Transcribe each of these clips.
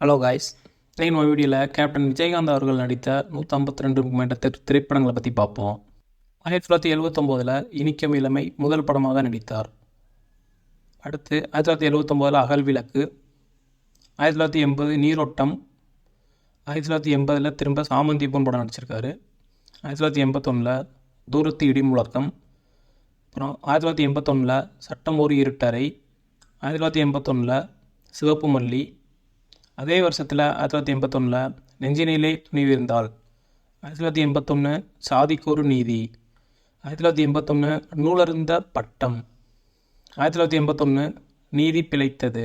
Hello guys இன்னைக்கு நம்ம வீடியோவில் கேப்டன் விஜயகாந்த் அவர்கள் நடித்த நூற்றம்பத்தி ரெண்டுக்கும் மேற்பட்ட திரை திரைப்படங்களை பற்றி பார்ப்போம். ஆயிரத்தி தொள்ளாயிரத்தி எழுபத்தொம்போதில் இனிக்கும் இளமை முதல் படமாக நடித்தார். அடுத்து ஆயிரத்தி தொள்ளாயிரத்தி எழுபத்தொம்போதில் அகல் விளக்கு. ஆயிரத்தி தொள்ளாயிரத்தி எண்பது நீரோட்டம். ஆயிரத்தி தொள்ளாயிரத்தி எண்பதில் திரும்ப சாமந்தி சாமந்தீபம் படம் நடிச்சிருக்காரு. ஆயிரத்தி தொள்ளாயிரத்தி எண்பத்தொன்னில் தூரத்து இடி முழக்கம். அப்புறம் ஆயிரத்தி தொள்ளாயிரத்தி எண்பத்தொன்னில் சட்டம் ஒரு இருட்டறை. ஆயிரத்தி தொள்ளாயிரத்தி எண்பத்தொன்னில் சிவப்பு மல்லி. அதே வருஷத்தில் ஆயிரத்தி தொள்ளாயிரத்தி எண்பத்தொன்னில் நெஞ்சினிலே துணிவிருந்தாள். ஆயிரத்தி தொள்ளாயிரத்தி எண்பத்தொன்று சாதிக்கொரு நீதி. ஆயிரத்தி தொள்ளாயிரத்தி எண்பத்தொன்று நூலருந்த பட்டம். ஆயிரத்தி தொள்ளாயிரத்தி எண்பத்தொன்று நீதி பிழைத்தது.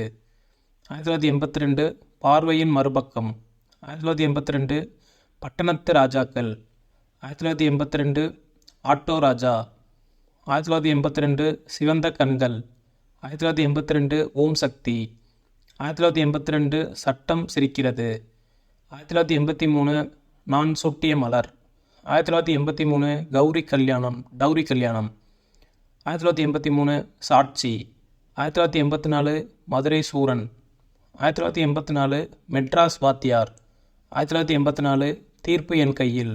ஆயிரத்தி தொள்ளாயிரத்தி எண்பத்தி ரெண்டு பார்வையின் மறுபக்கம். ஆயிரத்தி தொள்ளாயிரத்தி எண்பத்தி ரெண்டு பட்டணத்து ராஜாக்கள். ஆயிரத்தி தொள்ளாயிரத்தி எண்பத்தி ரெண்டு ஆட்டோ ராஜா. ஆயிரத்தி தொள்ளாயிரத்தி எண்பத்தி ரெண்டு சிவந்த கண்கள். ஆயிரத்தி தொள்ளாயிரத்தி எண்பத்தி ரெண்டு ஓம் சக்தி. ஆயிரத்தி தொள்ளாயிரத்தி எண்பத்தி ரெண்டு சட்டம் சிரிக்கிறது ஆயிரத்தி தொள்ளாயிரத்தி எண்பத்தி மூணு நான் சொட்டிய மலர் ஆயிரத்தி தொள்ளாயிரத்தி எண்பத்தி மூணு கௌரி கல்யாணம் டௌரி கல்யாணம் ஆயிரத்தி தொள்ளாயிரத்தி எண்பத்தி மூணு சாட்சி ஆயிரத்தி தொள்ளாயிரத்தி எண்பத்தி நாலு மதுரை சூரன் ஆயிரத்தி தொள்ளாயிரத்தி எண்பத்தி நாலு மெட்ராஸ் வாத்தியார் ஆயிரத்தி தொள்ளாயிரத்தி எண்பத்தி நாலு தீர்ப்பு என் கையில்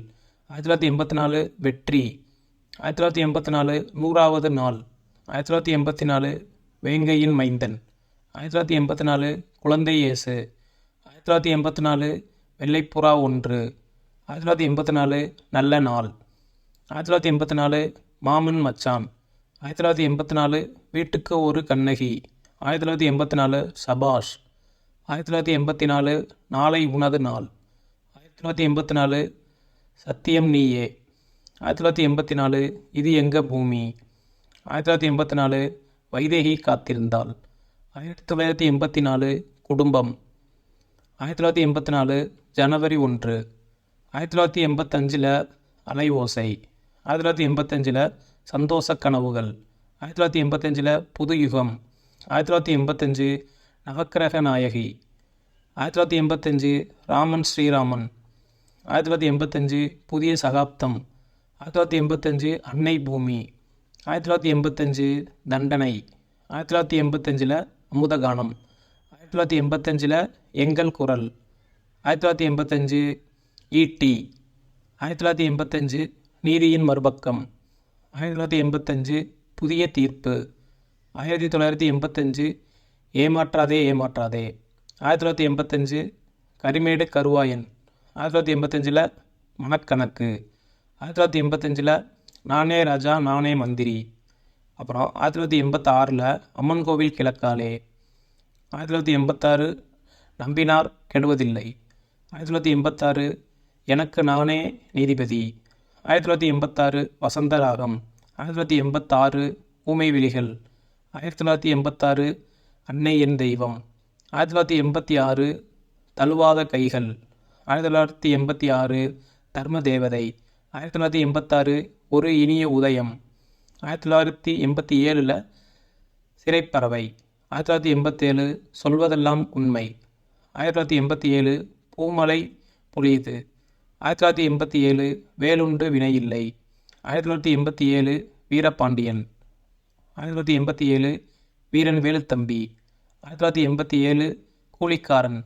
ஆயிரத்தி தொள்ளாயிரத்தி எண்பத்தி நாலு வெற்றி ஆயிரத்தி தொள்ளாயிரத்தி எண்பத்தி நாலு நூறாவது நாள் ஆயிரத்தி தொள்ளாயிரத்தி எண்பத்தி நாலு வேங்கையின் மைந்தன் ஆயிரத்தி தொள்ளாயிரத்தி எண்பத்தி நாலு குழந்தை இயேசு ஆயிரத்தி தொள்ளாயிரத்தி எண்பத்தி நாலு வெள்ளைப்புறா ஒன்று ஆயிரத்தி தொள்ளாயிரத்தி எண்பத்தி நாலு நல்ல நாள் ஆயிரத்தி தொள்ளாயிரத்தி எண்பத்தி நாலு மாமன் மச்சான் ஆயிரத்தி தொள்ளாயிரத்தி எண்பத்தி நாலு வீட்டுக்கு ஒரு கண்ணகி ஆயிரத்தி தொள்ளாயிரத்தி எண்பத்தி நாலு சபாஷ் ஆயிரத்தி தொள்ளாயிரத்தி எண்பத்தி நாலு நாளை உனது நாள் ஆயிரத்தி தொள்ளாயிரத்தி எண்பத்தி நாலு சத்தியம் நீயே ஆயிரத்தி தொள்ளாயிரத்தி எண்பத்தி நாலு இது எங்கள் பூமி ஆயிரத்தி தொள்ளாயிரத்தி எண்பத்தி நாலு வைதேகி காத்திருந்தாள் ஆயிரத்தி தொள்ளாயிரத்தி எண்பத்தி நாலு குடும்பம் ஆயிரத்தி தொள்ளாயிரத்தி எண்பத்தி நாலு ஜனவரி ஒன்று ஆயிரத்தி தொள்ளாயிரத்தி எண்பத்தஞ்சில் அலை ஓசை ஆயிரத்தி தொள்ளாயிரத்தி எண்பத்தஞ்சில் சந்தோஷ கனவுகள் ஆயிரத்தி தொள்ளாயிரத்தி எண்பத்தஞ்சில் புது யுகம் ஆயிரத்தி தொள்ளாயிரத்தி எண்பத்தஞ்சு நவக்கிரக நாயகி ஆயிரத்தி தொள்ளாயிரத்தி எண்பத்தஞ்சு ராமன் ஸ்ரீராமன் ஆயிரத்தி தொள்ளாயிரத்தி எண்பத்தஞ்சு புதிய சகாப்தம் ஆயிரத்தி தொள்ளாயிரத்தி எண்பத்தஞ்சு அன்னை பூமி ஆயிரத்தி தொள்ளாயிரத்தி எண்பத்தஞ்சு தண்டனை ஆயிரத்தி தொள்ளாயிரத்தி எண்பத்தஞ்சில் அமுதகானம். ஆயிரத்தி தொள்ளாயிரத்தி எண்பத்தஞ்சில் எங்கள் குரல். ஆயிரத்தி தொள்ளாயிரத்தி எண்பத்தஞ்சு ஈட்டி. ஆயிரத்தி தொள்ளாயிரத்தி எண்பத்தஞ்சு நீதியின் மறுபக்கம். ஆயிரத்தி தொள்ளாயிரத்தி எண்பத்தஞ்சு புதிய தீர்ப்பு. ஆயிரத்தி தொள்ளாயிரத்தி எண்பத்தஞ்சு ஏமாற்றாதே ஏமாற்றாதே. ஆயிரத்தி தொள்ளாயிரத்தி எண்பத்தஞ்சு கரிமேடு கருவாயன். ஆயிரத்தி தொள்ளாயிரத்தி எண்பத்தஞ்சில் மனக்கணக்கு ஆயிரத்தி தொள்ளாயிரத்தி எண்பத்தஞ்சில் நானே ராஜா நானே மந்திரி. அப்புறம் ஆயிரத்தி தொள்ளாயிரத்தி எண்பத்தாறில் அம்மன் கோவில் கிழக்காலே. ஆயிரத்தி தொள்ளாயிரத்தி எண்பத்தாறு நம்பினார் கெடுவதில்லை. ஆயிரத்தி தொள்ளாயிரத்தி எண்பத்தாறு எனக்கு நானே நீதிபதி. ஆயிரத்தி தொள்ளாயிரத்தி எண்பத்தாறு வசந்த ராகம் ஆயிரத்தி தொள்ளாயிரத்தி எண்பத்தாறு ஊமை விழிகள் ஆயிரத்தி தொள்ளாயிரத்தி எண்பத்தாறு அன்னை என் தெய்வம். ஆயிரத்தி தொள்ளாயிரத்தி எண்பத்தி ஆறு தழுவாத கைகள். ஆயிரத்தி தொள்ளாயிரத்தி எண்பத்தி ஆறு தர்ம தேவதை. ஆயிரத்தி தொள்ளாயிரத்தி எண்பத்தாறு ஒரு இனிய உதயம். ஆயிரத்தி தொள்ளாயிரத்தி எண்பத்தி ஏழில் சிறைப்பறவை. ஆயிரத்தி தொள்ளாயிரத்தி எண்பத்தேழு சொல்வதெல்லாம் உண்மை. ஆயிரத்தி தொள்ளாயிரத்தி எண்பத்தி ஏழு பூமலை பொழியுது. ஆயிரத்தி தொள்ளாயிரத்தி எண்பத்தி ஏழு வேலுண்டு வினையில்லை. ஆயிரத்தி தொள்ளாயிரத்தி எண்பத்தி ஏழு வீரபாண்டியன். ஆயிரத்தி தொள்ளாயிரத்தி எண்பத்தி ஏழு வீரன் வேலுத்தம்பி. ஆயிரத்தி தொள்ளாயிரத்தி எண்பத்தி ஏழு கூலிக்காரன்.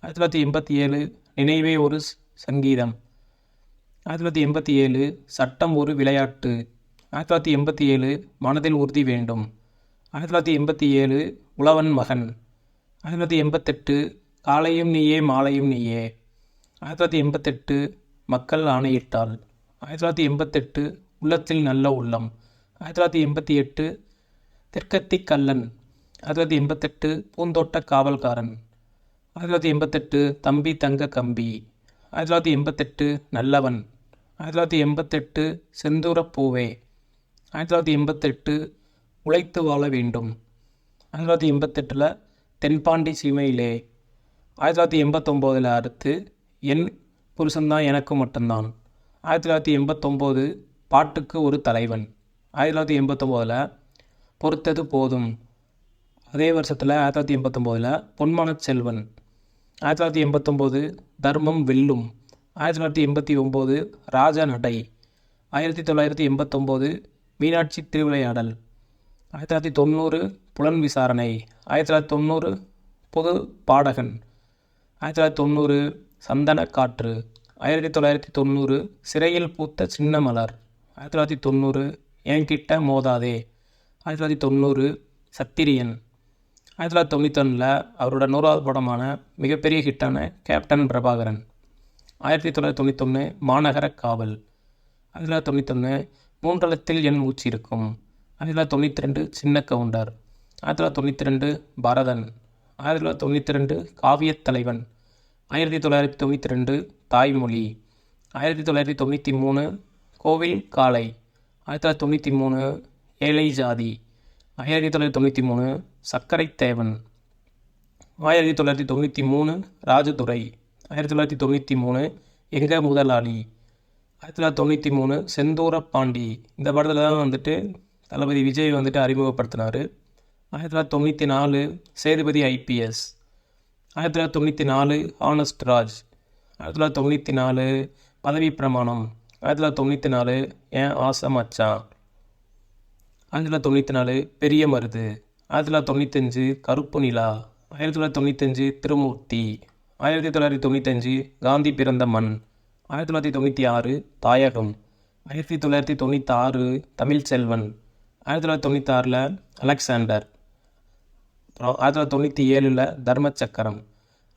ஆயிரத்தி தொள்ளாயிரத்தி எண்பத்தி ஏழு நினைவே ஒரு சங்கீதம். ஆயிரத்தி தொள்ளாயிரத்தி எண்பத்தி ஏழு சட்டம் ஒரு விளையாட்டு. ஆயிரத்தி தொள்ளாயிரத்தி எண்பத்தி ஏழு மனதில் உறுதி வேண்டும் ஆயிரத்தி தொள்ளாயிரத்தி எண்பத்தி ஏழு உழவன் மகன் ஆயிரத்தி தொள்ளாயிரத்தி எண்பத்தெட்டு காலையும் நீயே மாலையும் நீயே ஆயிரத்தி தொள்ளாயிரத்தி எண்பத்தெட்டு மக்கள் ஆணையிட்டாள் ஆயிரத்தி தொள்ளாயிரத்தி எண்பத்தெட்டு உள்ளத்தில் நல்ல உள்ளம் ஆயிரத்தி தொள்ளாயிரத்தி எண்பத்தி எட்டு தெற்கத்தி கல்லன் ஆயிரத்தி தொள்ளாயிரத்தி எண்பத்தெட்டு பூந்தோட்ட காவல்காரன் ஆயிரத்தி தொள்ளாயிரத்தி எண்பத்தெட்டு தம்பி தங்க கம்பி ஆயிரத்தி தொள்ளாயிரத்தி எண்பத்தெட்டு நல்லவன் ஆயிரத்தி தொள்ளாயிரத்தி எண்பத்தெட்டு செந்தூரப் பூவே ஆயிரத்தி தொள்ளாயிரத்தி எண்பத்தெட்டு உழைத்து வாழ வேண்டும். ஆயிரத்தி தொள்ளாயிரத்தி எண்பத்தெட்டில் தென்பாண்டி சீமையிலே ஆயிரத்தி தொள்ளாயிரத்தி எண்பத்தொம்போதில் அடுத்து என் புருஷன்தான் எனக்கு மட்டும்தான். ஆயிரத்தி தொள்ளாயிரத்தி எண்பத்தொம்போது பாட்டுக்கு ஒரு தலைவன். ஆயிரத்தி தொள்ளாயிரத்தி எண்பத்தொம்போதில் பொறுத்தது போதும். அதே வருஷத்தில் ஆயிரத்தி தொள்ளாயிரத்தி எண்பத்தொம்போதில் பொன்மனச் செல்வன். ஆயிரத்தி தொள்ளாயிரத்தி எண்பத்தொம்போது தர்மம் வெல்லும். ஆயிரத்தி தொள்ளாயிரத்தி எண்பத்தி ஒம்பது ராஜ நடை. ஆயிரத்தி தொள்ளாயிரத்தி எண்பத்தொம்போது மீனாட்சி திருவிளையாடல். ஆயிரத்தி தொள்ளாயிரத்தி தொண்ணூறு புலன் விசாரணை. ஆயிரத்தி தொள்ளாயிரத்தி தொண்ணூறு பொது பாடகன். ஆயிரத்தி தொள்ளாயிரத்தி தொண்ணூறு சந்தன காற்று. ஆயிரத்தி தொள்ளாயிரத்தி தொண்ணூறு சிறையில் பூத்த சின்ன மலர். ஆயிரத்தி தொள்ளாயிரத்தி தொண்ணூறு என்கிட்ட மோதாதே. ஆயிரத்தி தொள்ளாயிரத்தி தொண்ணூறு சத்திரியன். ஆயிரத்தி தொள்ளாயிரத்தி தொண்ணூத்தொன்னில் அவரோட நூறாவது படமான மிகப்பெரிய ஹிட்டான கேப்டன் பிரபாகரன். ஆயிரத்தி தொள்ளாயிரத்தி தொண்ணூத்தொன்று மாநகர காவல். ஆயிரத்தி தொள்ளாயிரத்தி தொண்ணூத்தொன்று மூன்றலத்தில் என் மூச்சு இருக்கும். ஆயிரத்தி தொள்ளாயிரத்தி தொண்ணூற்றி ரெண்டு சின்ன கவுண்டர். ஆயிரத்தி தொள்ளாயிரத்தி தொண்ணூற்றி ரெண்டு பரதன். ஆயிரத்தி தொள்ளாயிரத்தி தொண்ணூற்றி ரெண்டு காவியத் தலைவன். ஆயிரத்தி தொள்ளாயிரத்தி தொண்ணூற்றி ரெண்டு தாய்மொழி. ஆயிரத்தி தொள்ளாயிரத்தி தொண்ணூற்றி மூணு கோவில் காலை ஆயிரத்தி தொள்ளாயிரத்தி தொண்ணூற்றி மூணு ஏழை ஜாதி. ஆயிரத்தி தொள்ளாயிரத்தி தொண்ணூற்றி மூணு சர்க்கரை தேவன். ஆயிரத்தி தொள்ளாயிரத்தி தொண்ணூற்றி மூணு ராஜதுரை. ஆயிரத்தி தொள்ளாயிரத்தி தொண்ணூற்றி மூணு எங்க முதலாளி. ஆயிரத்தி தொள்ளாயிரத்தி தொண்ணூற்றி மூணு செந்தூர பாண்டி இந்த படத்தில் தான் வந்துட்டு தளபதி விஜய் வந்துட்டு அறிமுகப்படுத்தினார். ஆயிரத்தி தொள்ளாயிரத்தி தொண்ணூற்றி நாலு சேதுபதி ஐபிஎஸ் ஆயிரத்தி தொள்ளாயிரத்தி தொண்ணூற்றி நாலு ஆனஸ்ட் ராஜ். ஆயிரத்தி தொள்ளாயிரத்தி தொண்ணூற்றி நாலு பதவி பிரமாணம். ஆயிரத்தி தொள்ளாயிரத்தி தொண்ணூற்றி நாலு ஏன் ஆசை மச்சான் ஆயிரத்தி தொள்ளாயிரத்தி தொண்ணூற்றி நாலு பெரிய மருது. ஆயிரத்தி தொள்ளாயிரத்தி தொண்ணூத்தஞ்சு கருப்பு நிலா. ஆயிரத்தி தொள்ளாயிரத்தி தொண்ணூத்தஞ்சு திருமூர்த்தி. ஆயிரத்தி தொள்ளாயிரத்தி தொண்ணூத்தஞ்சு காந்தி பிறந்த மண். ஆயிரத்தி தொள்ளாயிரத்தி தொண்ணூற்றி ஆறு தாயகம். ஆயிரத்தி தொள்ளாயிரத்தி தொண்ணூத்தாறு தமிழ் செல்வன். ஆயிரத்தி தொள்ளாயிரத்தி தொண்ணூற்றாறில் அலெக்சாண்டர். அப்புறம் ஆயிரத்தி தொள்ளாயிரத்தி தொண்ணூற்றி ஏழில் தர்மச்சக்கரம்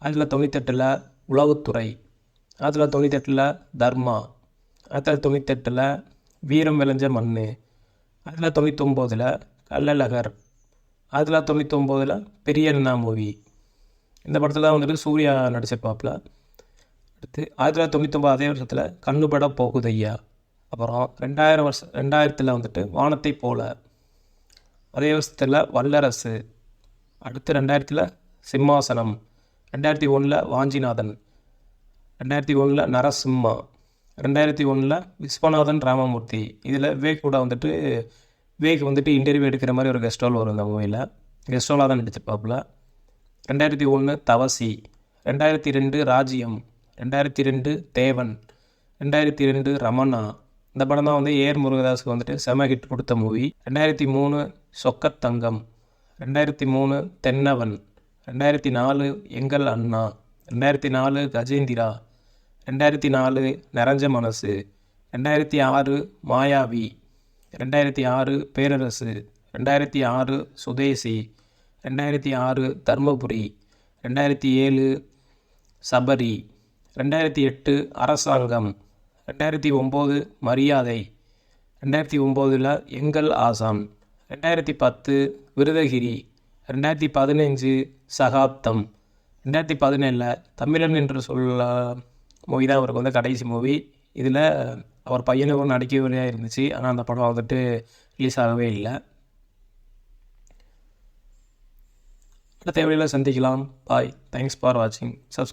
ஆயிரத்தி தொள்ளாயிரத்தி தொண்ணூத்தெட்டில் உளவுத்துறை. ஆயிரத்தி தொள்ளாயிரத்தி தொண்ணூத்தெட்டில் தர்மா. ஆயிரத்தி தொள்ளாயிரத்தி தொண்ணூத்தெட்டில் வீரம் விளைஞ்ச மண் ஆயிரத்தி தொள்ளாயிரத்தி தொண்ணூத்தொம்போதில் கள்ளழகர். ஆயிரத்தி தொள்ளாயிரத்தி தொண்ணூத்தொம்போதில் பெரிய அண்ணா மூவி இந்த படத்தில் தான் வந்துட்டு சூர்யா நடிச்சிருப்பாப்புல அடுத்து ஆயிரத்தி தொள்ளாயிரத்தி தொண்ணூத்தொம்பது அதே வருஷத்தில் கண்ணுபட போகுதையா? அப்புறம் ரெண்டாயிரம் வருஷம் ரெண்டாயிரத்தில் வந்துட்டு வானத்தை போல அதே வருஷத்தில் வல்லரசு அடுத்து ரெண்டாயிரத்தில் சிம்மாசனம் ரெண்டாயிரத்தி ஒன்றில் வாஞ்சிநாதன் ரெண்டாயிரத்தி ஒன்றில் நரசிம்மா ரெண்டாயிரத்தி ஒன்றில் விஸ்வநாதன் ராமமூர்த்தி. இதில் விவேக் கூட வந்துட்டு விவேக் வந்துட்டு இன்டர்வியூ எடுக்கிற மாதிரி ஒரு கெஸ்ட் ஹால் வரும் இந்த மூவியில் கெஸ்ட் ஹாலாக தான் நடிச்சிருப்பாப்புல. ரெண்டாயிரத்தி ஒன்று தவசி ரெண்டாயிரத்தி ரெண்டு ராஜ்யம் ரெண்டாயிரத்தி ரெண்டு தேவன் ரெண்டாயிரத்தி ரெண்டு ரமணா. இந்த படம் தான் வந்து ஏர் முருகதாஸுக்கு வந்துட்டு செம ஹிட் கொடுத்த மூவி ரெண்டாயிரத்தி மூணு சொக்கத்தங்கம் ரெண்டாயிரத்தி மூணு தென்னவன். ரெண்டாயிரத்தி நாலு எங்கள் அண்ணா. ரெண்டாயிரத்தி நாலு கஜேந்திரா. ரெண்டாயிரத்தி நாலு நிறைஞ்ச மனசு. ரெண்டாயிரத்தி ஆறு மாயாவி. ரெண்டாயிரத்தி ஆறு பேரரசு. ரெண்டாயிரத்தி ஆறு சுதேசி. ரெண்டாயிரத்தி ஆறு தர்மபுரி. ரெண்டாயிரத்தி ஏழு சபரி. ரெண்டாயிரத்தி எட்டு அரசாங்கம் ரெண்டாயிரத்தி ஒம்பது மரியாதை ரெண்டாயிரத்தி ஒம்போதில் எங்கள் ஆசாம் ரெண்டாயிரத்தி பத்து விருதகிரி ரெண்டாயிரத்தி பதினஞ்சு சகாப்தம் ரெண்டாயிரத்தி பதினேழில் தமிழன் என்று சொல்ல மூவி தான் அவருக்கு வந்து கடைசி மூவி இதில் அவர் பையனுக்கும் நடிக்கவே இருந்துச்சு. ஆனால் அந்த படம் வந்துட்டு ரிலீஸ் ஆகவே இல்லை. அடுத்த சந்திக்கலாம். பாய் தேங்க்ஸ் ஃபார் வாட்சிங் சப்ஸ்கிரைப்